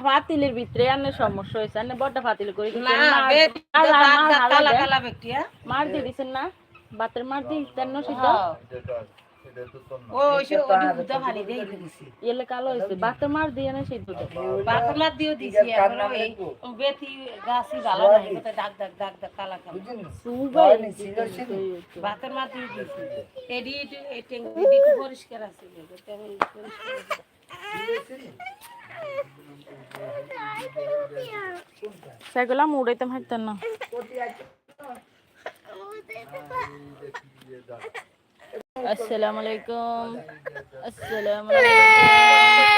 পাতিলের ভিতরে আনে সমস্যা হয়েছে আনে বড় পাতিল করে মার- বেটি কালা, মার, হালা কালা দেন। কালা বেটি হ্যাঁ? মার দিয়ে দিছেন না? বাতের মার দিয়ে দিতেন না পরিষ্কার আছে। সেগুলা মুড়াইতে হাঁটতেন না। আসসালামু আলাইকুম আসসালামু আলাইকুম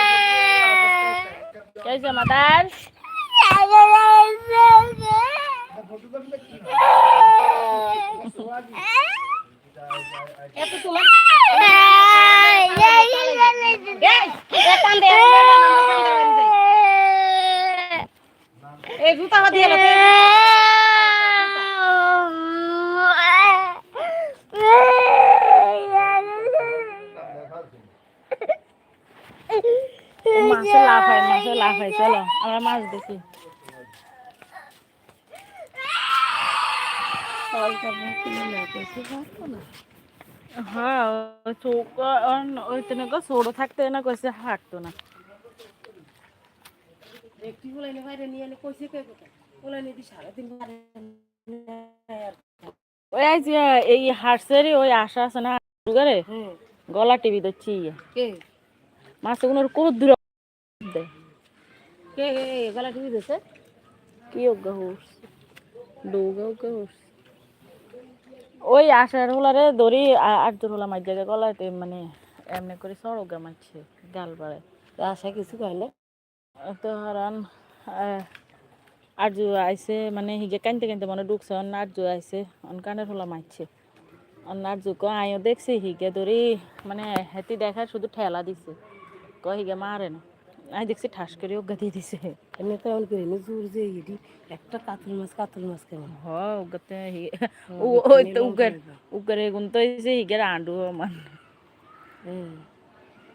কেসে মাতার এত তোমার এই জুতা দিয়ে লাভ হয় চলো আমরা মাছ দেখি। হ্যাঁ চোখ ওই তেনেকুৱা চৌড়ো থাকতে না কইছে হাঁটতো না। একটি বলাইলে বাইরে নিয়ে এলে কইছে কে কথা বলাইলে দি সাড়ে ওই আজ এই হাটসের ওই আশা আছে না করে গলা টিভি দিচ্ছি কে? মাছে কোনো কত দূর দেয়। কে গলা টিভি দিছে কি অজ্ঞা হোস। ডোগা অজ্ঞা হোস। ওই আশার হোলারে দড়ি আট দূর হোলা মার জায়গা গলাতে মানে এমনি করে অজ্ঞা মারছে গাল বাড়ে আশা কিছু না তো হারান আরজু আইসে মানে হিগে কানতে কানতে মনে ঢুকছে অন্য আরজু আইসে অন কানের হোলা মারছে। অন্য ক আইও দেখছি হিগে দড়ি মানে হেতি দেখা শুধু ঠেলা দিছে। ক হিগে মারে না। আই দেখছি ঠাস করে অজ্ঞা দিয়ে দিছে। এমনি তো এমন করে জোর যে এডি একটা কাতল মাছ কাতল মাছ কেমন? হ উগাতে ও ওই তো উগার উগারে গুন তো যে হিগের আন্ডু মান।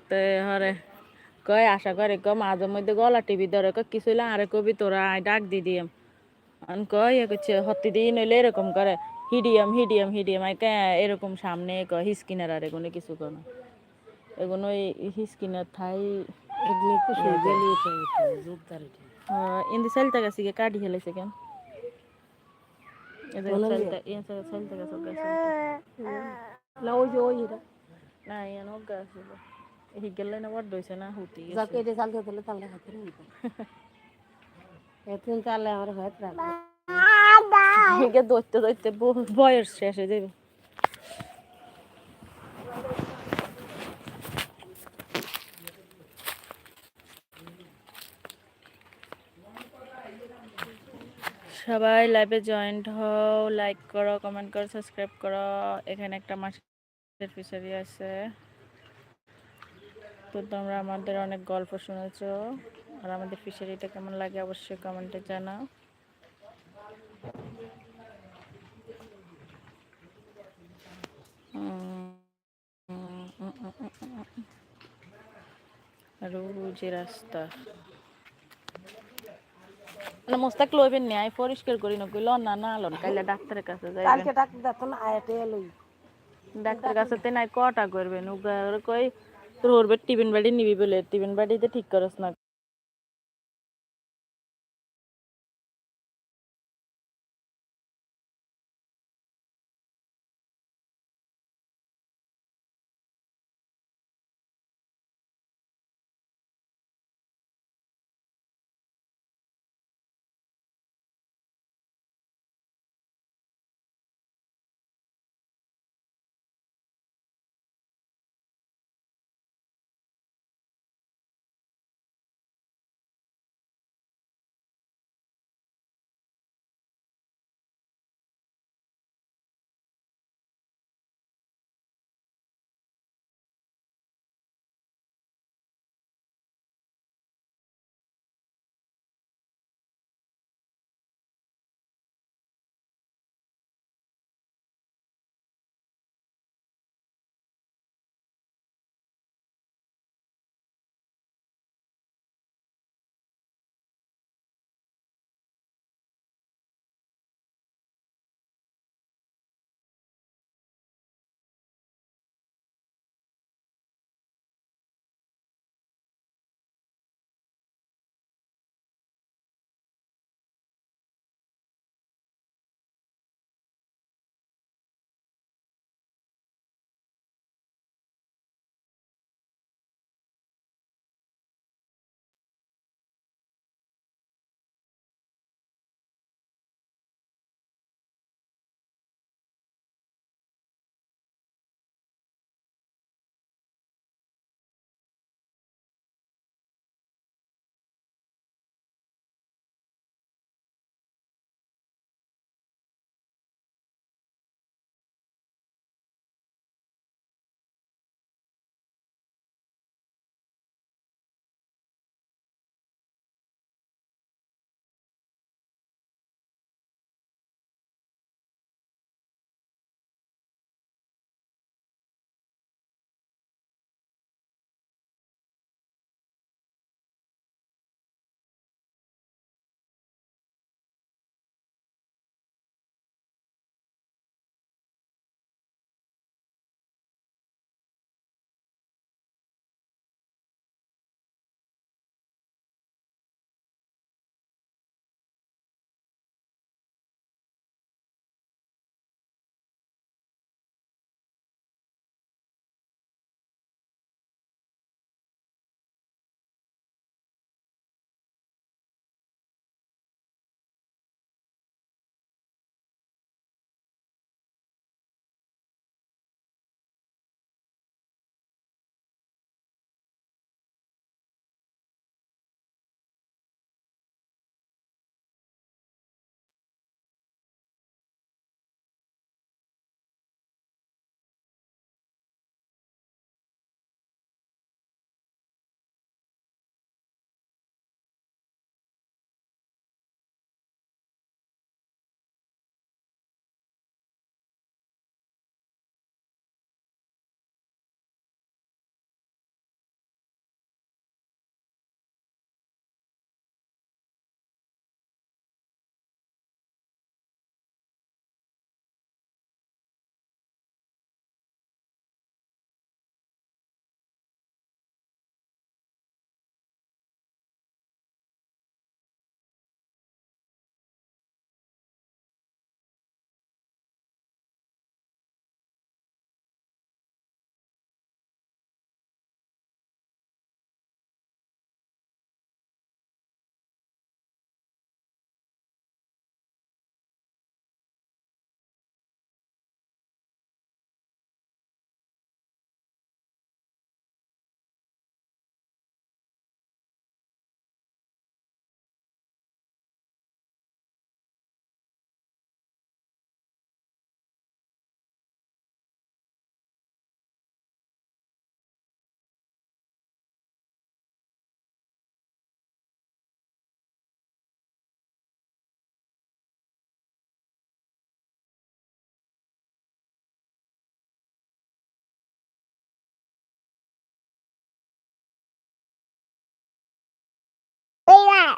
তে হরে কয় আশা করে ক মাঝে মধ্যে গলা টিভি ধরে ক কিছু হইলে আরে কবি তোরা আই ডাক দি দিম আন কয় করছে হত্তি দিই নইলে এরকম করে হিডিয়াম হিডিয়াম হিডিয়াম আই এরকম সামনে ক হিসকিনার আর এগুলো কিছু কোন এগুলো হিসকিনার থাই ইন্দি সেলতে গেছি গে কাটি হেলেছে কেন না ওই যে ওই না ইয়ানো গাছিল হিগেলে না বড় হইছে না হুতি যাকে এটা চালতে তাহলে হাতে এতদিন আমার হয়ে ব- বয়স শেষ হয়ে যাবে সবাই লাইভে জয়েন্ট হও লাইক করো কমেন্ট করো সাবস্ক্রাইব করো এখানে একটা মাছের ফিশারি আছে তো তোমরা আমাদের অনেক গল্প শুনেছ আর আমাদের ফিশারিটা কেমন লাগে অবশ্যই কমেন্টে জানাও রোজ রাস্তা না মোস্তাক লইবেন নি আই পরিষ্কার করি না কইল না না লন কাইলে ডাক্তারের কাছে যাই কালকে ডাক্তার দেখুন আয়াতে লই ডাক্তার কাছে তে নাই কটা করবেন? উগার কই তোর ওর টিফিন বাড়ি নিবি বলে টিফিন বাড়িতে ঠিক করস না।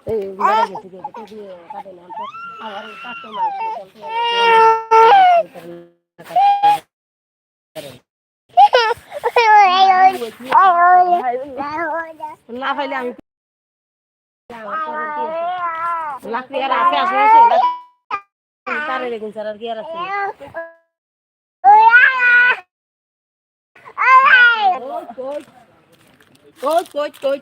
এই বেড়া গেছে কাটে না তো আবার কাটতে না পাইলে আমি লাকড়ি আর আছে আছে তারে দেখুন স্যার আর কি আর আছে? Coach coach coach